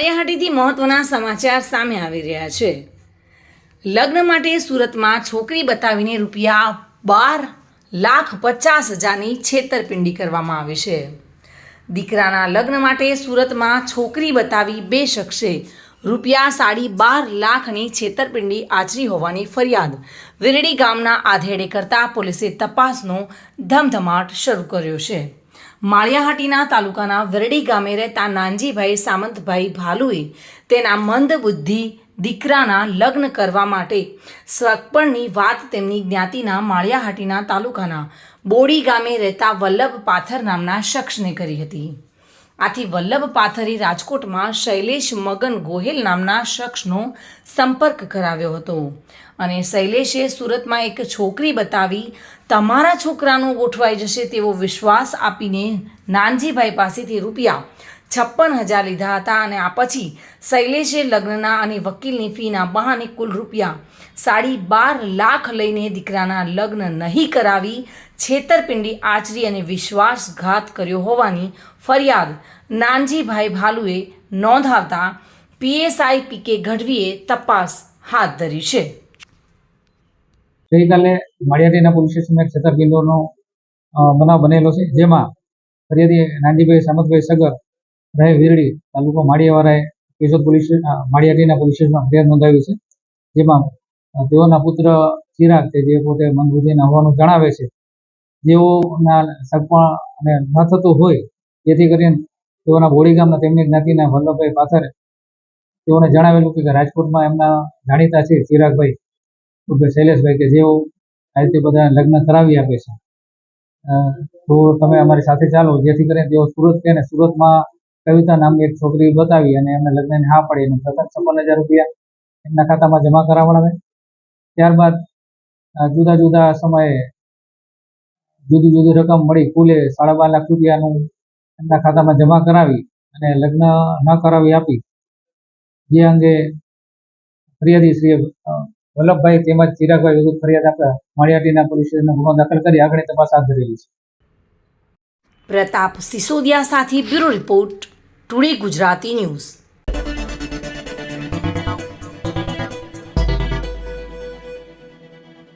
માયાહાટીથી મહત્વના સમાચાર સામે આવી રહ્યા છે. લગ્ન માટે સુરતમાં છોકરી બતાવીને રૂપિયા બાર લાખ પચાસ હજારની છેતરપિંડી કરવામાં આવી છે. દીકરાના લગ્ન માટે સુરતમાં છોકરી બતાવી બે શખ્સે રૂપિયા સાડી બાર લાખની છેતરપિંડી આચરી હોવાની ફરિયાદ. વિરડી ગામના આધેડે કરતા પોલીસે તપાસનો ધમધમાટ શરૂ કર્યો છે. માળિયાહાટીના તાલુકાના વરડી ગામે રહેતા નાનજીભાઈ સામંતભાઈ ભાલુએ તેના મંદ બુદ્ધિ દીકરાના લગ્ન કરવા માટે સ્વપણની વાત તેમની જ્ઞાતિના માળિયાહાટીના તાલુકાના બોડી ગામે રહેતા વલ્લભ પાથર નામના શખ્સને કરી હતી. આથી વલ્લભ પાથરી રાજકોટમાં શૈલેષ મગન ગોહેલ નામના શખ્સનો સંપર્ક કરાવ્યો હતો. અને શૈલેષે સુરતમાં એક છોકરી બતાવી, તમારા છોકરાનું ગોઠવાઈ જશે તેવો વિશ્વાસ આપીને નાનજીભાઈ પાસેથી રૂપિયા છપ્પન હજાર લીધા હતા અને આ પછી શૈલેષે લગ્નના અને વકીલની ફીના બહાને કુલ રૂપિયા સાડી બાર લાખ લઈને દીકરાના લગ્ન નહીં કરાવી, છેતરપિંડી, આચરી અને વિશ્વાસઘાત કર્યો હોવાની ફરિયાદ નાનજીભાઈ ભાલુએ નોંધાવતા પીએસઆઈ પીકે ગઢવીએ તપાસ હાથ ધરી છે. ગઈકાલે માળિયાટીના પોલીસ સ્ટેશનમાં એક છેતરપિંડોનો બનાવ બનેલો છે, જેમાં ફરિયાદી નાનજીભાઈ સામતભાઈ સગર રહે વીરડી તાલુકો માળિયાવાળાએ કેશોદ પોલીસ માળિયાટીના પોલીસ સ્ટેશનમાં ફરિયાદ નોંધાવી છે. જેમાં તેઓના પુત્ર ચિરાગ છે, જે પોતે મંદબુદ્ધિના હોવાનું જણાવે છે. જેઓના સગપણ અને ન થતું હોય, જેથી કરીને તેઓના બોડી ગામના તેમની જ્ઞાતિના વલ્લભભાઈ પાથરે તેઓને જણાવેલું કે રાજકોટમાં એમના જાણીતા છે ચિરાગભાઈ શૈલેષભાઈ, કે જેઓ આ રીતે બધા લગ્ન કરાવી આપે છે. તો તમે અમારી સાથે ચાલો, જેથી કરીને તેઓ સુરત છે ને સુરતમાં કવિતા નામની એક છોકરી બતાવી અને એમને લગ્નને હા પડી અને સતત છપ્પન હજાર રૂપિયા એમના ખાતામાં જમા કરાવડાવે. ત્યારબાદ જુદા જુદા સમયે જુદી જુદી રકમ મળી, કુલે સાડા બાર લાખ રૂપિયાનું એમના ખાતામાં જમા કરાવી અને લગ્ન ન કરાવી આપી. જે અંગે ફરિયાદી શ્રી વલ્લભભાઈ તેમજ ચિરાગભાઈ વિરુદ્ધ ફરિયાદ આપતા માળિયાટીના પોલીસ સ્ટેશનમાં ગુનો દાખલ કરી આગળની તપાસ હાથ ધરેલી છે. પ્રતાપ સિસોદિયા સાથે bureau report. Today Gujarati news.